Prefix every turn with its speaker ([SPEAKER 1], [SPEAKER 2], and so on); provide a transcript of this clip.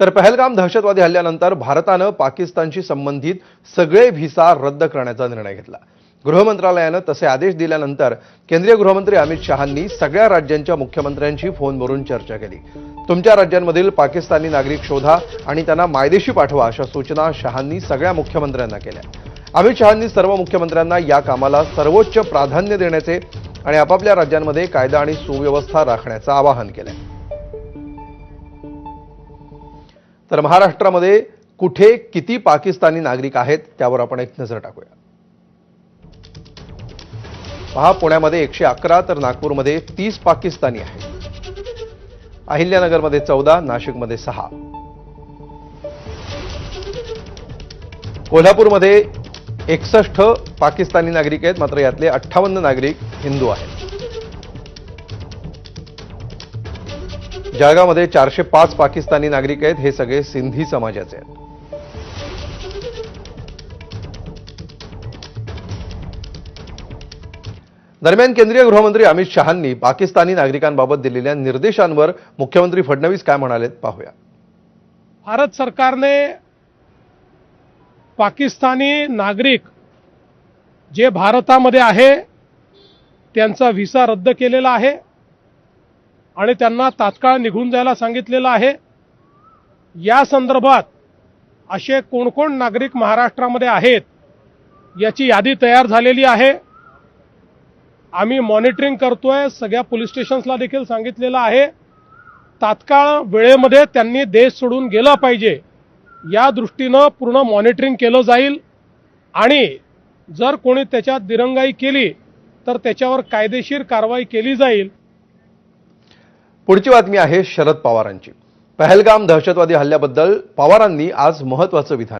[SPEAKER 1] तर पहलगाम दहशतवादी हल्ल्यानंतर भारतानं पाकिस्तानशी संबंधित सगळे व्हिसा रद्द करण्याचा निर्णय घेतला. गृह मंत्रालयानं तसे आदेश दिल्यानंतर केंद्रीय गृहमंत्री अमित शहांनी सगळ्या राज्यांच्या मुख्यमंत्र्यांशी फोनवरून चर्चा केली. तुमच्या राज्यांमधील पाकिस्तानी नागरिक शोधा आणि त्यांना मायदेशी पाठवा अशा सूचना शहांनी सगळ्या मुख्यमंत्र्यांना केल्या. अमित शहांनी सर्व मुख्यमंत्र्यांना या कामाला सर्वोच्च प्राधान्य देण्याचे आणि आपापल्या राज्यांमध्ये कायदा आणि सुव्यवस्था राखण्याचं आवाहन केलंय तर महाराष्ट्रामध्ये कुठे किती पाकिस्तानी नागरिक आहेत त्यावर आपण एक नजर टाकूया. पहा पुण्यामध्ये एकशे अकरा तर नागपूरमध्ये तीस पाकिस्तानी आहेत. अहिल्यानगरमध्ये चौदा नाशिकमध्ये सहा. कोल्हापूरमध्ये एकसष्ट पाकिस्तानी नागरिक आहेत मात्र यातले अठ्ठावन्न नागरिक हिंदू आहेत. जळगावमध्ये चारशे पाच पाकिस्तानी नागरिक आहेत हे सगळे सिंधी समाजाचे आहेत. दरम्यान केंद्रीय गृहमंत्री अमित शहांनी पाकिस्तानी नागरिकांबाबत दिलेल्या निर्देशांवर मुख्यमंत्री फडणवीस काय म्हणालेत पाहूया.
[SPEAKER 2] भारत सरकारने पाकिस्तानी नागरिक जे भारतामध्ये आहे त्यांचा व्हिसा रद्द केलेला आहे. आणि त्यांना तात्काळ निघून जायला सांगितलेलं आहे. या संदर्भात असे कोणकोण नागरिक महाराष्ट्रामध्ये आहेत याची यादी तयार झालेली आहे. आम्ही मॉनिटरिंग करतोय सगळ्या पोलीस स्टेशन्सला देखील सांगितलेलं आहे. तात्काळ वेळेमध्ये त्यांनी देश सोडून गेला पाहिजे. या दृष्टीनं पूर्ण मॉनिटरिंग केलं जाईल. आणि जर कोणी त्याच्यात दिरंगाई केली तर त्याच्यावर कायदेशीर कारवाई केली जाईल.
[SPEAKER 1] पुढची बातमी आहे शरद पवारांची. पहलगाम दहशतवादी हल्ल्याबद्दल पवारांनी आज महत्वाचं विधान